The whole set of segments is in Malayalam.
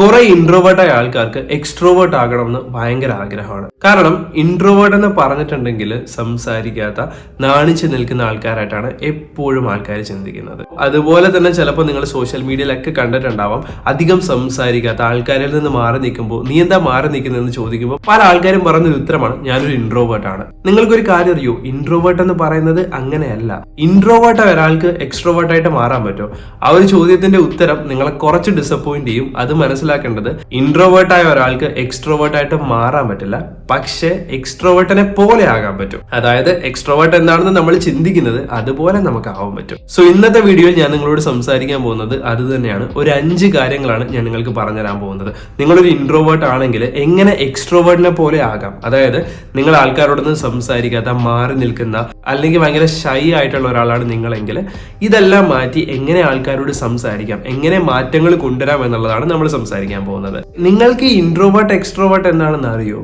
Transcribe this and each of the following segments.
കുറെ ഇൻട്രോവേർട്ട് ആയ ആൾക്കാർക്ക് എക്സ്ട്രോവേർട്ട് ആകണം എന്ന് ഭയങ്കര ആഗ്രഹമാണ്. കാരണം ഇൻട്രോവേർട്ട് എന്ന് പറഞ്ഞിട്ടുണ്ടെങ്കിൽ സംസാരിക്കാത്ത നാണിച്ചു നിൽക്കുന്ന ആൾക്കാരായിട്ടാണ് എപ്പോഴും ആൾക്കാർ ചിന്തിക്കുന്നത്. അതുപോലെ തന്നെ ചിലപ്പോൾ നിങ്ങൾ സോഷ്യൽ മീഡിയയിലൊക്കെ കണ്ടിട്ടുണ്ടാവാം അധികം സംസാരിക്കാത്ത ആൾക്കാരിൽ നിന്ന് മാറി നിൽക്കുമ്പോൾ നീ എന്താ മാറി നിൽക്കുന്നതെന്ന് ചോദിക്കുമ്പോൾ പല ആൾക്കാരും പറഞ്ഞൊരു ഉത്തരമാണ് ഞാനൊരു ഇൻട്രോവേർട്ട് ആണ്. നിങ്ങൾക്കൊരു കാര്യം അറിയോ? ഇൻട്രോവേർട്ട് എന്ന് പറയുന്നത് അങ്ങനെയല്ല. ഇൻട്രോവേർട്ട് ഒരാൾക്ക് എക്സ്ട്രോവേർട്ടായിട്ട് മാറാൻ പറ്റുമോ ആ ഒരു ചോദ്യത്തിന്റെ ഉത്തരം നിങ്ങളെ കുറച്ച് ഡിസപ്പോയിന്റ് ചെയ്യും അത് മനസ്സിലാക്കേണ്ടത് ഇൻട്രോവേർട്ട് ആയ ഒരാൾക്ക് എക്സ്ട്രോവേർട്ട് ആയിട്ട് മാറാൻ പറ്റില്ല. പക്ഷേ എക്സ്ട്രോവേർട്ടിനെ പോലെ ആകാൻ പറ്റും. അതായത് എക്സ്ട്രോവേർട്ട് എന്താണെന്ന് നമ്മൾ ചിന്തിക്കുന്നത് അതുപോലെ നമുക്ക് ആവാൻ പറ്റും. സോ ഇന്നത്തെ വീഡിയോയിൽ ഞാൻ നിങ്ങളോട് സംസാരിക്കാൻ പോകുന്നത് അത് തന്നെയാണ്. ഒരു അഞ്ച് കാര്യങ്ങളാണ് ഞാൻ നിങ്ങൾക്ക് പറഞ്ഞു തരാൻ പോകുന്നത്. നിങ്ങളൊരു ഇൻട്രോവേർട്ട് ആണെങ്കിൽ എങ്ങനെ എക്സ്ട്രോവേർട്ടിനെ പോലെ ആകാം? അതായത് നിങ്ങൾ ആൾക്കാരോടൊന്നും സംസാരിക്കാത്ത മാറി നിൽക്കുന്ന അല്ലെങ്കിൽ ഭയങ്കര ഷൈ ആയിട്ടുള്ള ഒരാളാണ് നിങ്ങളെങ്കിൽ ഇതെല്ലാം മാറ്റി എങ്ങനെ ആൾക്കാരോട് സംസാരിക്കാം? എങ്ങനെ മാറ്റങ്ങൾ കൊണ്ടുവരാം എന്നുള്ളതാണ് നമ്മൾ സംസാരിക്കാൻ പോകുന്നത്. നിങ്ങൾക്ക് ഇൻട്രോവേർട്ട് എക്സ്ട്രോവേർട്ട് എന്താണെന്ന് അറിയോ?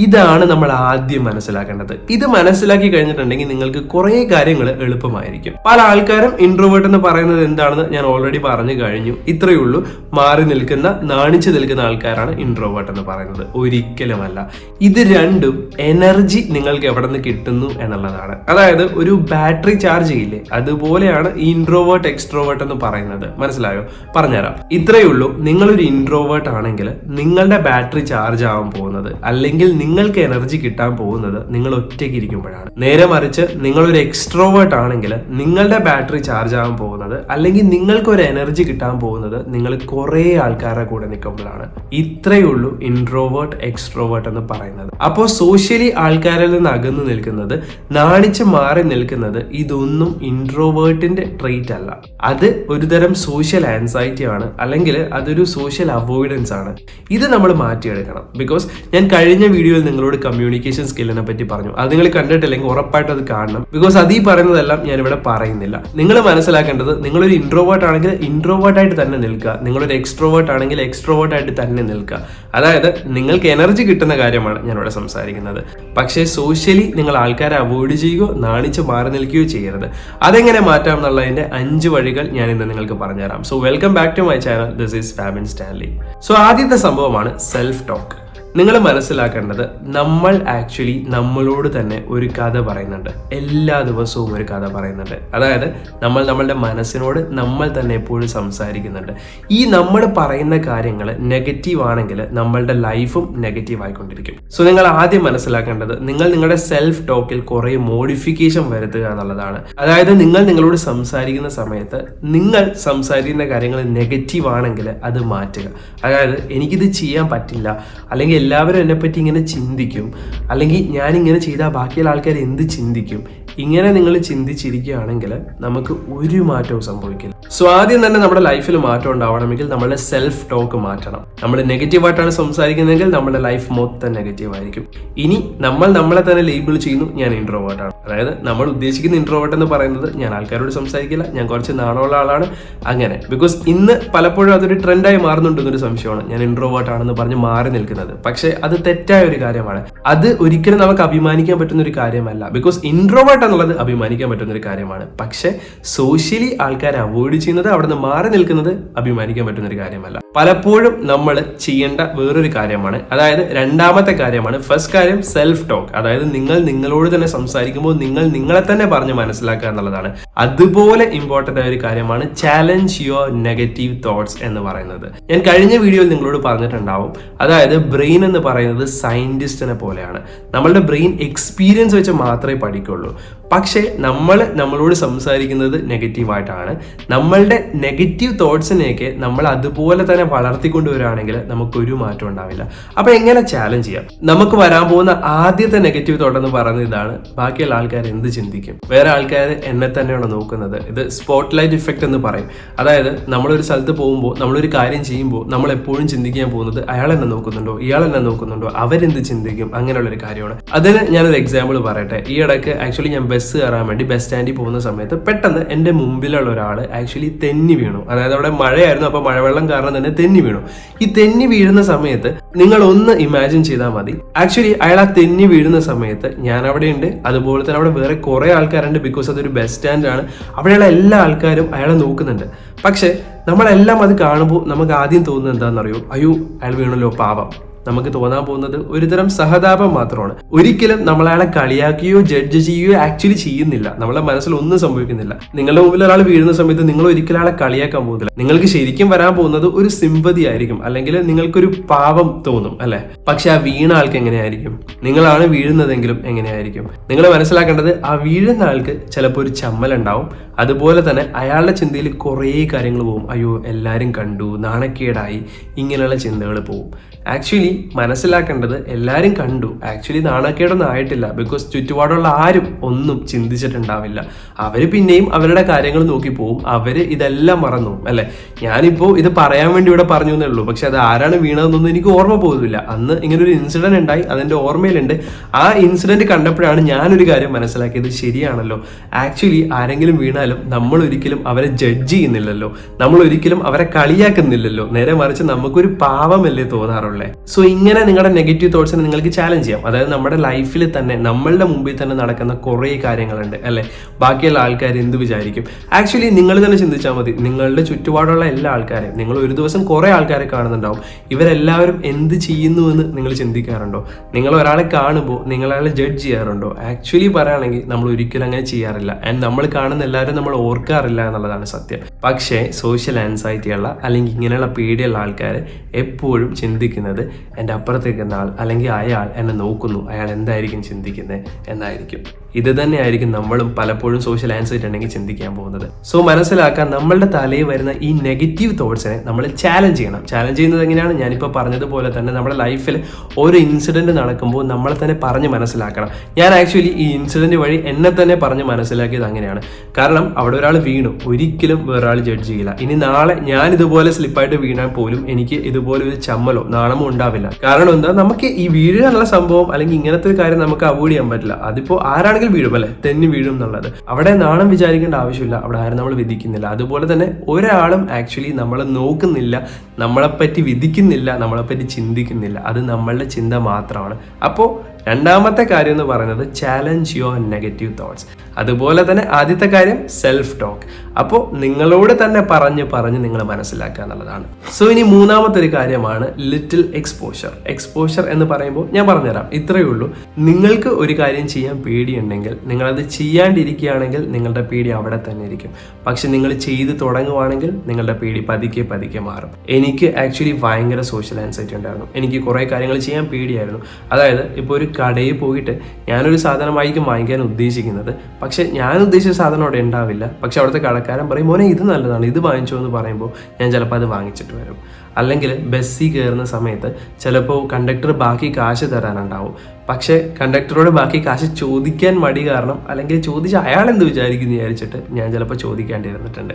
ഇതാണ് നമ്മൾ ആദ്യം മനസ്സിലാക്കേണ്ടത്. ഇത് മനസ്സിലാക്കി കഴിഞ്ഞിട്ടുണ്ടെങ്കിൽ നിങ്ങൾക്ക് കുറെ കാര്യങ്ങൾ എളുപ്പമായിരിക്കും. പല ആൾക്കാരും ഇൻട്രോവേർട്ട് എന്ന് പറയുന്നത് എന്താണെന്ന് ഞാൻ ഓൾറെഡി പറഞ്ഞു കഴിഞ്ഞു. ഇത്രയേ ഉള്ളൂ. മാറി നിൽക്കുന്ന നാണിച്ചു നിൽക്കുന്ന ആൾക്കാരാണ് ഇൻട്രോവേർട്ട് എന്ന് പറയുന്നത്. ഒരിക്കലുമല്ല. ഇത് രണ്ടും എനർജി നിങ്ങൾക്ക് എവിടെ നിന്ന് കിട്ടുന്നു എന്നുള്ളതാണ്. അതായത് ഒരു ബാറ്ററി ചാർജ് ചെയ്യില്ലേ അതുപോലെയാണ് ഈ ഇൻട്രോവേർട്ട് എക്സ്ട്രോവേർട്ട് എന്ന് പറയുന്നത്. മനസ്സിലായോ? പറഞ്ഞുതരാം. ഇത്രയേ ഉള്ളൂ. നിങ്ങളൊരു ഇൻട്രോവേർട്ട് ആണെങ്കിൽ നിങ്ങളുടെ ബാറ്ററി ചാർജ് ആവാൻ പോകുന്നത്. അല്ലെങ്കിൽ നിങ്ങൾക്ക് എനർജി കിട്ടാൻ പോകുന്നത് നിങ്ങൾ ഒറ്റയ്ക്ക് ഇരിക്കുമ്പോഴാണ്. നേരെ മറിച്ച് നിങ്ങളൊരു എക്സ്ട്രോവേർട്ട് ആണെങ്കിൽ നിങ്ങളുടെ ബാറ്ററി ചാർജ് ആകാൻ പോകുന്നത് അല്ലെങ്കിൽ നിങ്ങൾക്ക് ഒരു എനർജി കിട്ടാൻ പോകുന്നത് നിങ്ങൾ കുറേ ആൾക്കാരുടെ കൂടെ നിൽക്കുമ്പോഴാണ്. ഇത്രയേ ഉള്ളൂ ഇൻട്രോവേർട്ട് എക്സ്ട്രോവേർട്ട് എന്ന് പറയുന്നത്. അപ്പോൾ സോഷ്യലി ആൾക്കാരിൽ നിന്ന് അകന്നു നിൽക്കുന്നത് നാണിച്ച് മാറി നിൽക്കുന്നത് ഇതൊന്നും ഇൻട്രോവേർട്ടിന്റെ ട്രീറ്റ് അല്ല. അത് ഒരുതരം സോഷ്യൽ ആൻസൈറ്റി ആണ് അല്ലെങ്കിൽ അതൊരു സോഷ്യൽ അവോയ്ഡൻസ് ആണ്. ഇത് നമ്മൾ മാറ്റിയെടുക്കണം. ബിക്കോസ് ഞാൻ കഴിഞ്ഞ വീഡിയോയിൽ നിങ്ങളോട് കമ്മ്യൂണിക്കേഷൻ സ്കില്ലിനെ പറ്റി പറഞ്ഞു. അത് നിങ്ങൾ കണ്ടിട്ടില്ലെങ്കിൽ ഉറപ്പായിട്ട് അത് കാണണം. ബിക്കോസ് അത് ഈ പറയുന്നതെല്ലാം ഞാൻ ഇവിടെ പറയുന്നില്ല. നിങ്ങൾ മനസ്സിലാക്കേണ്ടത് നിങ്ങളൊരു ഇൻട്രോവേർട്ട് ആണെങ്കിൽ ഇൻട്രോവേർട്ട് ആയിട്ട് തന്നെ നിൽക്കുക. നിങ്ങളൊരു എക്സ്ട്രോവേർട്ട് ആണെങ്കിൽ എക്സ്ട്രോവേർട്ട് ആയിട്ട് തന്നെ നിൽക്കുക. അതായത് നിങ്ങൾക്ക് എനർജി കിട്ടുന്ന കാര്യമാണ് ഞാൻ ഇവിടെ സംസാരിക്കുന്നത്. പക്ഷേ സോഷ്യലി നിങ്ങൾ ആൾക്കാരെ അവോയ്ഡ് ചെയ്യുകയോ നാണിച്ച് മാറി നിൽക്കുകയോ ചെയ്യരുത്. അതെങ്ങനെ മാറ്റാം എന്നുള്ളതിന്റെ അഞ്ച് വഴികൾ ഞാൻ ഇന്ന് നിങ്ങൾക്ക് പറഞ്ഞുതരാം. So welcome back to my channel this is Fabin Stanley so ആദ്യത്തെ സംഭവമാണ് സെൽഫ് ടോക്ക് നിങ്ങൾ മനസ്സിലാക്കേണ്ടത് നമ്മൾ ആക്ച്വലി നമ്മളോട് തന്നെ ഒരു കഥ പറയുന്നുണ്ട്. എല്ലാ ദിവസവും ഒരു കഥ പറയുന്നുണ്ട്. അതായത് നമ്മൾ നമ്മളുടെ മനസ്സിനോട് നമ്മൾ തന്നെ എപ്പോഴും സംസാരിക്കുന്നുണ്ട്. ഈ നമ്മൾ പറയുന്ന കാര്യങ്ങൾ നെഗറ്റീവ് ആണെങ്കിൽ നമ്മളുടെ ലൈഫും നെഗറ്റീവ് ആയിക്കൊണ്ടിരിക്കും. സോ നിങ്ങൾ ആദ്യം മനസ്സിലാക്കേണ്ടത് നിങ്ങൾ നിങ്ങളുടെ സെൽഫ് ടോക്കിൽ കുറേ മോഡിഫിക്കേഷൻ വരുത്തുക എന്നുള്ളതാണ്. അതായത് നിങ്ങൾ നിങ്ങളോട് സംസാരിക്കുന്ന സമയത്ത് നിങ്ങൾ സംസാരിക്കുന്ന കാര്യങ്ങൾ നെഗറ്റീവ് ആണെങ്കിൽ അത് മാറ്റുക. അതായത് എനിക്കിത് ചെയ്യാൻ പറ്റില്ല. അല്ലെങ്കിൽ എല്ലാവരും എന്നെപ്പറ്റി ഇങ്ങനെ ചിന്തിക്കും. അല്ലെങ്കിൽ ഞാനിങ്ങനെ ചെയ്താൽ ബാക്കിയുള്ള ആൾക്കാർ എന്ത് ചിന്തിക്കും? ഇങ്ങനെ നിങ്ങൾ ചിന്തിച്ചിരിക്കുകയാണെങ്കിൽ നമുക്ക് ഒരു മാറ്റവും സംഭവിക്കില്ല. സോ ആദ്യം തന്നെ നമ്മുടെ ലൈഫിൽ മാറ്റം ഉണ്ടാവണമെങ്കിൽ നമ്മുടെ സെൽഫ് ടോക്ക് മാറ്റണം. നമ്മൾ നെഗറ്റീവായിട്ടാണ് സംസാരിക്കുന്നതെങ്കിൽ നമ്മുടെ ലൈഫ് മൊത്തം നെഗറ്റീവ് ആയിരിക്കും. ഇനി നമ്മൾ നമ്മളെ തന്നെ ലേബിൾ ചെയ്യുന്നു ഞാൻ ഇൻട്രോവേർട്ടാണ് അതായത് നമ്മൾ ഉദ്ദേശിക്കുന്ന ഇൻട്രോവേർട്ട് എന്ന് പറയുന്നത് ഞാൻ ആൾക്കാരോട് സംസാരിക്കില്ല ഞാൻ കുറച്ച് നാണമുള്ള ആളാണ്. അങ്ങനെ. ബിക്കോസ് ഇന്ന് പലപ്പോഴും അതൊരു ട്രെൻഡായി മാറുന്നുണ്ടെന്നൊരു സംശയമാണ്. ഞാൻ ഇൻട്രോവേർട്ടാണെന്ന് പറഞ്ഞ് മാറി നിൽക്കുന്നത്. പക്ഷേ അത് തെറ്റായ ഒരു കാര്യമാണ്. അത് ഒരിക്കലും നമുക്ക് അഭിമാനിക്കാൻ പറ്റുന്ന ഒരു കാര്യമല്ല. ബിക്കോസ് ഇൻട്രോവേർട്ട് എന്നുള്ളത് അഭിമാനിക്കാൻ പറ്റുന്ന ഒരു കാര്യമാണ്. പക്ഷെ സോഷ്യലി ആൾക്കാരെ അവോയ്ഡ് ചെയ്യുന്നത് അവിടെ നിന്ന് മാറി നിൽക്കുന്നത് അഭിമാനിക്കാൻ പറ്റുന്ന ഒരു കാര്യമല്ല. പലപ്പോഴും നമ്മൾ ചെയ്യേണ്ട വേറൊരു കാര്യമാണ്. അതായത് രണ്ടാമത്തെ കാര്യമാണ് ഫസ്റ്റ് കാര്യം സെൽഫ് ടോക്ക് അതായത് നിങ്ങൾ നിങ്ങളോട് തന്നെ സംസാരിക്കുമ്പോൾ നിങ്ങൾ നിങ്ങളെ തന്നെ പറഞ്ഞ് മനസ്സിലാക്കുക എന്നുള്ളതാണ്. അതുപോലെ ഇമ്പോർട്ടന്റ് ആയ ഒരു കാര്യമാണ് ചാലഞ്ച് യുവർ നെഗറ്റീവ് തോട്ട്സ് എന്ന് പറയുന്നത്. ഞാൻ കഴിഞ്ഞ വീഡിയോയിൽ നിങ്ങളോട് പറഞ്ഞിട്ടുണ്ടാവും. അതായത് ബ്രെയിൻ എന്ന് പറയുന്നത് സയന്റിസ്റ്റിനെ പോലെയാണ്. നമ്മളുടെ ബ്രെയിൻ എക്സ്പീരിയൻസ് വെച്ച് മാത്രമേ പഠിക്കുള്ളൂ. പക്ഷേ നമ്മൾ നമ്മളോട് സംസാരിക്കുന്നത് നെഗറ്റീവായിട്ടാണ് നമ്മളുടെ നെഗറ്റീവ് തോട്ട്സിനെയൊക്കെ നമ്മൾ അതുപോലെ തന്നെ വളർത്തിക്കൊണ്ടുവരികയാണെങ്കിൽ നമുക്കൊരു മാറ്റം ഉണ്ടാവില്ല. അപ്പോൾ എങ്ങനെ ചാലഞ്ച് ചെയ്യാം? നമുക്ക് വരാൻ പോകുന്ന ആദ്യത്തെ നെഗറ്റീവ് തോട്ട് എന്ന് പറയുന്നത് ഇതാണ്. ബാക്കിയുള്ള ആൾക്കാർ എന്ത് ചിന്തിക്കും? വേറെ ആൾക്കാർ എന്നെ തന്നെയാണ് നോക്കുന്നത്. ഇത് സ്പോട്ട് ലൈറ്റ് ഇഫക്റ്റ് എന്ന് പറയും. അതായത് നമ്മളൊരു സ്ഥലത്ത് പോകുമ്പോൾ നമ്മളൊരു കാര്യം ചെയ്യുമ്പോൾ നമ്മൾ എപ്പോഴും ചിന്തിക്കാൻ പോകുന്നത് അയാൾ എന്നെ നോക്കുന്നുണ്ടോ? ഇയാൾ എന്നെ നോക്കുന്നുണ്ടോ? അവരെന്ത് ചിന്തിക്കും? അങ്ങനെയുള്ളൊരു കാര്യമാണ്. അതിന് ഞാനൊരു എക്സാമ്പിൾ പറയട്ടെ. ഈ ഇടയ്ക്ക് ആക്ച്വലി ഞാൻ ബസ് കയറാൻ വേണ്ടി ബസ് സ്റ്റാൻഡിൽ പോകുന്ന സമയത്ത് പെട്ടെന്ന് എന്റെ മുമ്പിലുള്ള ഒരാൾ ആക്ച്വലി തെന്നി വീണു. അതായത് അവിടെ മഴയായിരുന്നു അപ്പോൾ മഴവെള്ളം കാരണം തന്നെ തെന്നി വീണു. ഈ തെന്നി വീഴുന്ന സമയത്ത് നിങ്ങൾ ഒന്ന് ഇമാജിൻ ചെയ്താൽ മതി. ആക്ച്വലി അയാൾ ആ തെന്നി വീഴുന്ന സമയത്ത് ഞാൻ അവിടെ ഉണ്ട് അതുപോലെ തന്നെ അവിടെ വേറെ കുറേ ആൾക്കാരുണ്ട് ബിക്കോസ് അതൊരു ബസ് സ്റ്റാൻഡ് സിറ്റുവേഷനിലാണ് അവിടെയുള്ള എല്ലാ ആൾക്കാരും അയാളെ നോക്കുന്നുണ്ട്. പക്ഷേ നമ്മളെല്ലാം അത് കാണുമ്പോൾ നമുക്ക് ആദ്യം തോന്നുന്നത് എന്താണെന്നറിയോ? അയ്യോ അയാൾ വീണല്ലോ പാവം. നമുക്ക് തോന്നാൻ പോകുന്നത് ഒരുതരം സഹതാപം മാത്രമാണ്. ഒരിക്കലും നമ്മൾ അയാളെ കളിയാക്കുകയോ ജഡ്ജ് ചെയ്യുകയോ ആക്ച്വലി ചെയ്യുന്നില്ല. നമ്മളെ മനസ്സിൽ ഒന്നും സംഭവിക്കുന്നില്ല. നിങ്ങളുടെ മുമ്പിൽ ഒരാൾ വീഴുന്ന സമയത്ത് നിങ്ങൾ ഒരിക്കലും ആളെ കളിയാക്കാൻ പോകുന്നില്ല. നിങ്ങൾക്ക് ശരിക്കും വരാൻ പോകുന്നത് ഒരു സിമ്പതി ആയിരിക്കും. അല്ലെങ്കിൽ നിങ്ങൾക്കൊരു പാവം തോന്നും അല്ലെ? പക്ഷെ ആ വീണ ആൾക്ക് എങ്ങനെയായിരിക്കും? നിങ്ങളാണ് വീഴുന്നതെങ്കിലും എങ്ങനെയായിരിക്കും? നിങ്ങൾ മനസ്സിലാക്കേണ്ടത് ആ വീഴുന്ന ആൾക്ക് ചിലപ്പോൾ ഒരു ചമ്മലുണ്ടാവും അതുപോലെ തന്നെ അയാളുടെ ചിന്തയിൽ കുറേ കാര്യങ്ങൾ പോകും. അയ്യോ എല്ലാവരും കണ്ടു നാണക്കേടായി ഇങ്ങനെയുള്ള ചിന്തകൾ പോകും. ആക്ച്വലി മനസ്സിലാക്കേണ്ടത് എല്ലാവരും കണ്ടു. ആക്ച്വലി നാണക്കേടൊന്നും ആയിട്ടില്ല. ബിക്കോസ് ചുറ്റുപാടുള്ള ആരും ഒന്നും ചിന്തിച്ചിട്ടുണ്ടാവില്ല. അവർ പിന്നെയും അവരുടെ കാര്യങ്ങൾ നോക്കി പോവും. അവർ ഇതെല്ലാം മറന്നു അല്ലേ അല്ലെ? ഞാനിപ്പോ ഇത് പറയാൻ വേണ്ടി ഇവിടെ പറഞ്ഞു എന്നേ ഉള്ളൂ. പക്ഷെ അത് ആരാണ് വീണതെന്നൊന്നും എനിക്ക് ഓർമ്മ പോകുന്നില്ല അന്ന് ഇങ്ങനെ ഒരു ഇൻസിഡന്റ് ഉണ്ടായി. അതിന്റെ ഓർമ്മയിലുണ്ട്. ആ ഇൻസിഡന്റ് കണ്ടപ്പോഴാണ് ഞാനൊരു കാര്യം മനസ്സിലാക്കിയത് ശരിയാണല്ലോ. ആക്ച്വലി ആരെങ്കിലും വീണാലും നമ്മൾ ഒരിക്കലും അവരെ ജഡ്ജ് ചെയ്യുന്നില്ലല്ലോ. നമ്മൾ ഒരിക്കലും അവരെ കളിയാക്കുന്നില്ലല്ലോ. നേരെ മറിച്ച് നമുക്കൊരു പാവമല്ലേ തോന്നാറുള്ളേ. സോ ഇങ്ങനെ നിങ്ങളുടെ നെഗറ്റീവ് തോട്ട്സിനെ നിങ്ങൾക്ക് ചാലഞ്ച് ചെയ്യാം. അതായത് നമ്മുടെ ലൈഫിൽ തന്നെ നമ്മളുടെ മുമ്പിൽ തന്നെ നടക്കുന്ന കുറേ കാര്യങ്ങളുണ്ട് അല്ലേ? ബാക്കിയുള്ള ആൾക്കാർ എന്ത് വിചാരിക്കും? ആക്ച്വലി നിങ്ങൾ തന്നെ ചിന്തിച്ചാൽ മതി. നിങ്ങളുടെ ചുറ്റുപാടുള്ള എല്ലാ ആൾക്കാരെയും നിങ്ങൾ ഒരു ദിവസം കുറേ ആൾക്കാരെ കാണുന്നുണ്ടാവും. ഇവരെല്ലാവരും എന്ത് ചെയ്യുന്നു എന്ന് നിങ്ങൾ ചിന്തിക്കാറുണ്ടോ? നിങ്ങൾ ഒരാളെ കാണുമ്പോൾ നിങ്ങൾ അയാളെ ജഡ്ജ് ചെയ്യാറുണ്ടോ? ആക്ച്വലി പറയുകയാണെങ്കിൽ നമ്മൾ ഒരിക്കലും അങ്ങനെ ചെയ്യാറില്ല. ആൻഡ് നമ്മൾ കാണുന്ന എല്ലാവരും നമ്മൾ ഓർക്കാറില്ല എന്നുള്ളതാണ് സത്യം. പക്ഷേ സോഷ്യൽ ആൻസൈറ്റി ഉള്ള അല്ലെങ്കിൽ ഇങ്ങനെയുള്ള പേടിയുള്ള ആൾക്കാർ എപ്പോഴും ചിന്തിക്കുന്നത് എന്റെ അപ്പുറത്തേക്കുന്ന ആൾ അല്ലെങ്കിൽ അയാൾ എന്നെ നോക്കുന്നു. അയാൾ എന്തായിരിക്കും ചിന്തിക്കുന്നത് എന്നായിരിക്കും. ഇത് തന്നെയായിരിക്കും നമ്മളും പലപ്പോഴും സോഷ്യൽ ആൻസൈറ്റി ഉണ്ടെങ്കിൽ ചിന്തിക്കാൻ പോകുന്നത്. സോ മനസ്സിലാക്കാൻ നമ്മളുടെ തലയിൽ വരുന്ന ഈ നെഗറ്റീവ് തോട്ട്സിനെ നമ്മൾ ചാലഞ്ച് ചെയ്യണം. ചാലഞ്ച് ചെയ്യുന്നത് എങ്ങനെയാണ്? ഞാനിപ്പോൾ പറഞ്ഞതുപോലെ തന്നെ നമ്മുടെ ലൈഫിൽ ഒരു ഇൻസിഡന്റ് നടക്കുമ്പോൾ നമ്മളെ തന്നെ പറഞ്ഞ് മനസ്സിലാക്കണം. ഞാൻ ആക്ച്വലി ഈ ഇൻസിഡന്റ് വഴി എന്നെ തന്നെ പറഞ്ഞ് മനസ്സിലാക്കിയത് അങ്ങനെയാണ്. കാരണം അവിടെ ഒരാൾ വീണു. ഒരിക്കലും വേറൊരാൾ ജഡ്ജ് ചെയ്യില്ല. ഇനി നാളെ ഞാൻ ഇതുപോലെ സ്ലിപ്പായിട്ട് വീണാൽ പോലും എനിക്ക് ഇതുപോലെ ഒരു ചമ്മലോ നാണമോ ഉണ്ടാവില്ല. കാരണം എന്താ? നമുക്ക് ഈ വീഴാനുള്ള സംഭവം അല്ലെങ്കിൽ ഇങ്ങനത്തെ ഒരു കാര്യം നമുക്ക് അവോയ്ഡ് ചെയ്യാൻ പറ്റില്ല. അതിപ്പോ ആരാണെങ്കിലും വീഴും അല്ലെ? തെന്നി വീഴും എന്നുള്ളത്. അവിടെ നാണം വിചാരിക്കേണ്ട ആവശ്യമില്ല. അവിടെ ആരും നമ്മൾ വിധിക്കുന്നില്ല. അതുപോലെ തന്നെ ഒരാളും ആക്ച്വലി നമ്മളെ നോക്കുന്നില്ല നമ്മളെപ്പറ്റി വിധിക്കുന്നില്ല നമ്മളെപ്പറ്റി ചിന്തിക്കുന്നില്ല. അത് നമ്മളുടെ ചിന്ത മാത്രമാണ്. അപ്പോൾ രണ്ടാമത്തെ കാര്യം എന്ന് പറയുന്നത് ചാലഞ്ച് യുവർ നെഗറ്റീവ് തോട്ട്സ് അതുപോലെ തന്നെ ആദ്യത്തെ കാര്യം സെൽഫ് ടോക്ക് അപ്പോൾ നിങ്ങളോട് തന്നെ പറഞ്ഞ് പറഞ്ഞ് നിങ്ങൾ മനസ്സിലാക്കുക എന്നുള്ളതാണ്. സോ ഇനി മൂന്നാമത്തെ ഒരു കാര്യമാണ് ലിറ്റിൽ എക്സ്പോഷർ എക്സ്പോഷർ എന്ന് പറയുമ്പോൾ ഞാൻ പറഞ്ഞുതരാം. ഇത്രയേ ഉള്ളൂ. നിങ്ങൾക്ക് ഒരു കാര്യം ചെയ്യാൻ പേടിയുണ്ടെങ്കിൽ നിങ്ങളത് ചെയ്യാണ്ടിരിക്കുകയാണെങ്കിൽ നിങ്ങളുടെ പേടി അവിടെ തന്നെ ഇരിക്കും. പക്ഷെ നിങ്ങൾ ചെയ്ത് തുടങ്ങുവാണെങ്കിൽ നിങ്ങളുടെ പേടി പതുക്കെ പതുക്കെ മാറും. എനിക്ക് ആക്ച്വലി ഭയങ്കര സോഷ്യൽ ആൻസൈറ്റി ഉണ്ടായിരുന്നു. എനിക്ക് കുറേ കാര്യങ്ങൾ ചെയ്യാൻ പേടിയായിരുന്നു. അതായത് ഇപ്പോൾ ഒരു കടയിൽ പോയിട്ട് ഞാനൊരു സാധനമായിരിക്കും വാങ്ങിക്കാൻ ഉദ്ദേശിക്കുന്നത്. പക്ഷെ ഞാൻ ഉദ്ദേശിച്ച സാധനം അവിടെ ഉണ്ടാവില്ല. പക്ഷെ അവിടുത്തെ കടക്കാരൻ പറയും മോനെ ഇത് നല്ലതാണ്. ഇത് വാങ്ങിച്ചോ എന്ന് പറയുമ്പോൾ ഞാൻ ചിലപ്പോൾ അത് വാങ്ങിച്ചിട്ട് വരും. അല്ലെങ്കിൽ ബസ്സിൽ കയറുന്ന സമയത്ത് ചിലപ്പോൾ കണ്ടക്ടർ ബാക്കി കാശ് തരാനുണ്ടാവും. പക്ഷേ കണ്ടക്ടറോട് ബാക്കി കാശ് ചോദിക്കാൻ മടി കാരണം അല്ലെങ്കിൽ ചോദിച്ച അയാൾ എന്ത് വിചാരിക്കുന്നു വിചാരിച്ചിട്ട് ഞാൻ ചിലപ്പോൾ ചോദിക്കാണ്ടിരുന്നിട്ടുണ്ട്.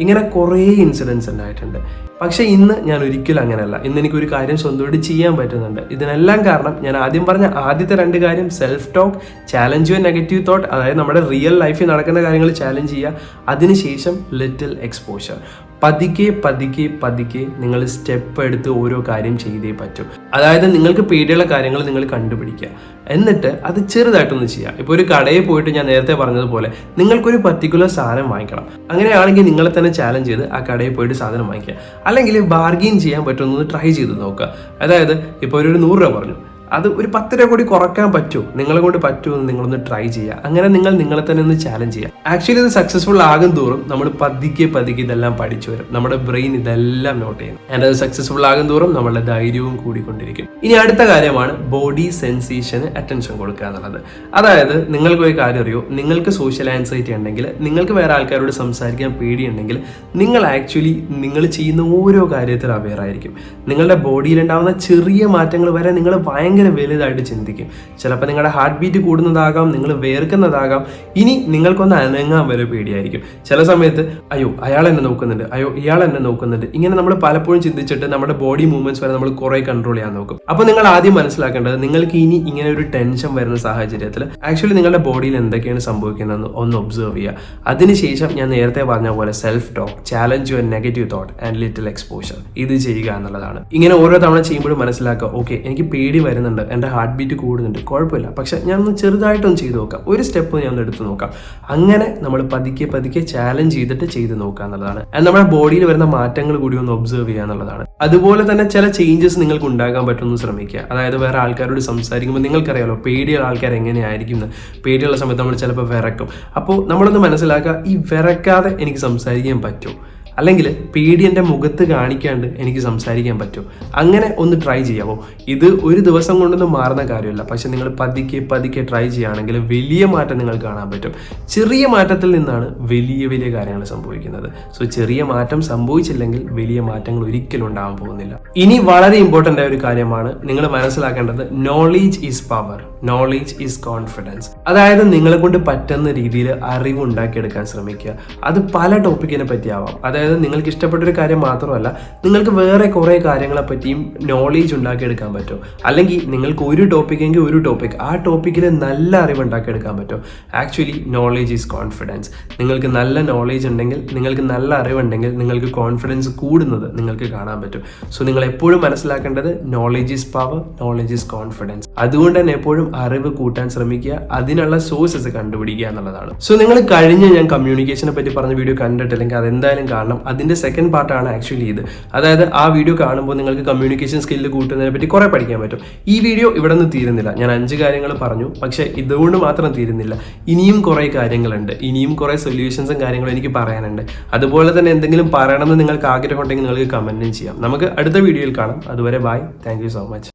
ഇങ്ങനെ കുറേ ഇൻസിഡൻസ് ഉണ്ടായിട്ടുണ്ട്. പക്ഷേ ഇന്ന് ഞാൻ ഒരിക്കലും അങ്ങനെയല്ല. ഇന്ന് എനിക്കൊരു കാര്യം സ്വന്തമായിട്ട് ചെയ്യാൻ പറ്റുന്നുണ്ട്. ഇതിനെല്ലാം കാരണം ഞാൻ ആദ്യം പറഞ്ഞ ആദ്യത്തെ രണ്ട് കാര്യം self talk challenge your negative thought അതായത് നമ്മുടെ റിയൽ ലൈഫിൽ നടക്കുന്ന കാര്യങ്ങൾ ചാലഞ്ച് ചെയ്യുക. അതിനുശേഷം ലിറ്റിൽ എക്സ്പോഷർ പതുക്കെ പതുക്കെ പതുക്കെ നിങ്ങൾ സ്റ്റെപ്പ് എടുത്ത് ഓരോ കാര്യം ചെയ്തേ പറ്റും. അതായത് നിങ്ങൾക്ക് പേടിയുള്ള കാര്യങ്ങൾ നിങ്ങൾ കണ്ടുപിടിക്കുക. എന്നിട്ട് അത് ചെറുതായിട്ടൊന്ന് ചെയ്യുക. ഇപ്പോൾ ഒരു കടയിൽ പോയിട്ട് ഞാൻ നേരത്തെ പറഞ്ഞതുപോലെ നിങ്ങൾക്കൊരു പർട്ടിക്കുലർ സാധനം വാങ്ങിക്കണം. അങ്ങനെയാണെങ്കിൽ നിങ്ങളെ തന്നെ ചാലഞ്ച് ചെയ്ത് ആ കടയിൽ പോയിട്ട് സാധനം വാങ്ങിക്കുക. അല്ലെങ്കിൽ ബാർഗെയിൻ ചെയ്യാൻ പറ്റുമെന്ന് ട്രൈ ചെയ്ത് നോക്കുക. അതായത് ഇപ്പോൾ ഒരു നൂറ് രൂപ പറഞ്ഞു. അത് ഒരു പത്ത് രൂപ കൂടി കുറയ്ക്കാൻ പറ്റുമോ നിങ്ങളെ കൊണ്ട് പറ്റുമോ എന്ന് നിങ്ങളൊന്ന് ട്രൈ ചെയ്യുക. അങ്ങനെ നിങ്ങൾ നിങ്ങളെ തന്നെ ഒന്ന് ചാലഞ്ച് ചെയ്യുക. ആക്ച്വലി ഇത് സക്സസ്ഫുൾ ആകും തോറും നമ്മൾ പതുക്കെ പതുക്കെ ഇതെല്ലാം പഠിച്ചു വരും. നമ്മുടെ ബ്രെയിൻ ഇതെല്ലാം നോട്ട് ചെയ്യും ആൻഡ് അത് സക്സസ്ഫുൾ ആകും തോറും നമ്മളുടെ ധൈര്യവും കൂടിക്കൊണ്ടിരിക്കും. ഇനി അടുത്ത കാര്യമാണ് ബോഡി സെൻസേഷന് അറ്റൻഷൻ കൊടുക്കുക എന്നുള്ളത്. അതായത് നിങ്ങൾക്ക് ഒരു കാര്യം അറിയോ? നിങ്ങൾക്ക് സോഷ്യൽ ആൻസൈറ്റി ഉണ്ടെങ്കിൽ നിങ്ങൾക്ക് വേറെ ആൾക്കാരോട് സംസാരിക്കാൻ പേടിയുണ്ടെങ്കിൽ നിങ്ങൾ ആക്ച്വലി നിങ്ങൾ ചെയ്യുന്ന ഓരോ കാര്യത്തിലും അവെയർ ആയിരിക്കും. നിങ്ങളുടെ ബോഡിയിൽ ഉണ്ടാകുന്ന ചെറിയ മാറ്റങ്ങൾ വരെ നിങ്ങൾ ഭയങ്കര വലുതായിട്ട് ചിന്തിക്കും. ചിലപ്പോൾ നിങ്ങളുടെ ഹാർട്ട് ബീറ്റ് കൂടുന്നതാകാം നിങ്ങൾ വേർക്കുന്നതാകാം. ഇനി നിങ്ങൾക്കൊന്ന് അനങ്ങാൻ വരെ പേടിയായിരിക്കും. ചില സമയത്ത് അയ്യോ അയാൾ എന്നെ നോക്കുന്നുണ്ട്. അയ്യോ ഇയാൾ എന്നെ നോക്കുന്നുണ്ട്. ഇങ്ങനെ നമ്മൾ പലപ്പോഴും ചിന്തിച്ചിട്ട് നമ്മുടെ ബോഡി മൂവ്മെന്റ്സ് വരെ നമ്മൾ കുറേ കൺട്രോൾ ചെയ്യാൻ നോക്കും. അപ്പോൾ നിങ്ങൾ ആദ്യം മനസ്സിലാക്കേണ്ടത് നിങ്ങൾക്ക് ഇനി ഇങ്ങനെ ഒരു ടെൻഷൻ വരുന്ന സാഹചര്യത്തിൽ ആക്ച്വലി നിങ്ങളുടെ ബോഡിയിൽ എന്തൊക്കെയാണ് സംഭവിക്കുന്നതെന്ന് ഒന്ന് ഒബ്സർവ് ചെയ്യുക. അതിനുശേഷം ഞാൻ നേരത്തെ പറഞ്ഞ പോലെ self talk challenge your negative thought and little exposure ഇത് ചെയ്യുക എന്നുള്ളതാണ്. ഇങ്ങനെ ഓരോ തവണ ചെയ്യുമ്പോഴും മനസ്സിലാക്കുക ഓക്കെ എനിക്ക് പേടി വരുന്നുണ്ട് വരുന്നുണ്ട് എന്റെ ഹാർട്ട് ബീറ്റ് കൂടുന്നുണ്ട്. കുഴപ്പമില്ല. പക്ഷെ ഞാൻ ഒന്ന് ചെറുതായിട്ടൊന്ന് ചെയ്ത് നോക്കാം. ഒരു സ്റ്റെപ്പ് ഞാൻ എടുത്ത് നോക്കാം. അങ്ങനെ നമ്മൾ പതുക്കെ പതുക്കെ ചാലഞ്ച് ചെയ്തിട്ട് ചെയ്ത് നോക്കുക എന്നുള്ളതാണ്. അത് നമ്മുടെ ബോഡിയിൽ വരുന്ന മാറ്റങ്ങൾ കൂടി ഒന്ന് ഒബ്സർവ് ചെയ്യുക എന്നുള്ളതാണ്. അതുപോലെ തന്നെ ചില ചേഞ്ചസ് നിങ്ങൾക്ക് ഉണ്ടാക്കാൻ പറ്റുമെന്ന് ശ്രമിക്കുക. അതായത് വേറെ ആൾക്കാരോട് സംസാരിക്കുമ്പോൾ നിങ്ങൾക്കറിയാലോ പേടിയുള്ള ആൾക്കാർ എങ്ങനെയായിരിക്കും പേടിയുള്ള സമയത്ത് നമ്മൾ ചിലപ്പോൾ വിറക്കും. അപ്പോൾ നമ്മളൊന്ന് മനസ്സിലാക്കുക ഈ വിറക്കാതെ എനിക്ക് സംസാരിക്കാൻ പറ്റുമോ? അല്ലെങ്കിൽ പേടി എന്റെ മുഖത്ത് കാണിക്കാണ്ട് എനിക്ക് സംസാരിക്കാൻ പറ്റുമോ? അങ്ങനെ ഒന്ന് ട്രൈ ചെയ്യാമോ ഇത് ഒരു ദിവസം കൊണ്ടൊന്നും മാറുന്ന കാര്യമല്ല. പക്ഷെ നിങ്ങൾ പതുക്കെ പതുക്കെ ട്രൈ ചെയ്യുകയാണെങ്കിൽ വലിയ മാറ്റം നിങ്ങൾ കാണാൻ പറ്റും. ചെറിയ മാറ്റത്തിൽ നിന്നാണ് വലിയ വലിയ കാര്യങ്ങൾ സംഭവിക്കുന്നത്. സോ ചെറിയ മാറ്റം സംഭവിച്ചില്ലെങ്കിൽ വലിയ മാറ്റങ്ങൾ ഒരിക്കലും ഉണ്ടാകാൻ പോകുന്നില്ല. ഇനി വളരെ ഇമ്പോർട്ടന്റ് ആയ ഒരു കാര്യമാണ് നിങ്ങൾ മനസ്സിലാക്കേണ്ടത് knowledge is power knowledge is confidence അതായത് നിങ്ങളെ കൊണ്ട് പറ്റുന്ന രീതിയിൽ അറിവ് ഉണ്ടാക്കിയെടുക്കാൻ ശ്രമിക്കുക. അത് പല ടോപ്പിക്കിനെ പറ്റിയാവാം. അതായത് നിങ്ങൾക്ക് ഇഷ്ടപ്പെട്ടൊരു കാര്യം മാത്രമല്ല നിങ്ങൾക്ക് വേറെ കുറേ കാര്യങ്ങളെ പറ്റിയും നോളേജ് ഉണ്ടാക്കിയെടുക്കാൻ പറ്റും. അല്ലെങ്കിൽ നിങ്ങൾക്ക് ഒരു ടോപ്പിക്കെങ്കിൽ ഒരു ടോപ്പിക് ആ ടോപ്പിക്കിൽ നല്ല അറിവ് ഉണ്ടാക്കിയെടുക്കാൻ പറ്റും. ആക്ച്വലി നോളേജ് ഈസ് കോൺഫിഡൻസ് നിങ്ങൾക്ക് നല്ല നോളേജ് ഉണ്ടെങ്കിൽ നിങ്ങൾക്ക് നല്ല അറിവുണ്ടെങ്കിൽ നിങ്ങൾക്ക് കോൺഫിഡൻസ് കൂടുന്നത് നിങ്ങൾക്ക് കാണാൻ പറ്റും. സോ നിങ്ങൾ എപ്പോഴും മനസ്സിലാക്കേണ്ടത് knowledge is power knowledge is confidence അതുകൊണ്ട് തന്നെ എപ്പോഴും അറിവ് കൂട്ടാൻ ശ്രമിക്കുക അതിനുള്ള സോഴ്സസ് കണ്ടുപിടിക്കുക എന്നുള്ളതാണ്. സോ നിങ്ങൾ കഴിഞ്ഞ ഞാൻ കമ്മ്യൂണിക്കേഷനെ പറ്റി പറഞ്ഞ വീഡിയോ കണ്ടിട്ടില്ലെങ്കിൽ അതെന്തായാലും കാണണം. അതിന്റെ സെക്കൻഡ് പാർട്ടാണ് ആക്ച്വലി ഇത്. അതായത് ആ വീഡിയോ കാണുമ്പോൾ നിങ്ങൾക്ക് കമ്മ്യൂണിക്കേഷൻ സ്കില്ല് കൂട്ടുന്നതിനെ പറ്റി കുറെ പഠിക്കാൻ പറ്റും. ഈ വീഡിയോ ഇവിടെ നിന്ന് തീരുന്നില്ല. ഞാൻ അഞ്ച് കാര്യങ്ങൾ പറഞ്ഞു. പക്ഷേ ഇതുകൊണ്ട് മാത്രം തീരുന്നില്ല. ഇനിയും കുറെ കാര്യങ്ങളുണ്ട്. ഇനിയും കുറെ സൊല്യൂഷൻസും കാര്യങ്ങളും എനിക്ക് പറയാനുണ്ട്. അതുപോലെ തന്നെ എന്തെങ്കിലും പറയണമെന്ന് നിങ്ങൾക്ക് ആഗ്രഹമുണ്ടെങ്കിൽ നിങ്ങൾക്ക് കമന്റും ചെയ്യാം. നമുക്ക് അടുത്ത വീഡിയോയിൽ കാണാം. അതുവരെ ബൈ താങ്ക് സോ മച്ച്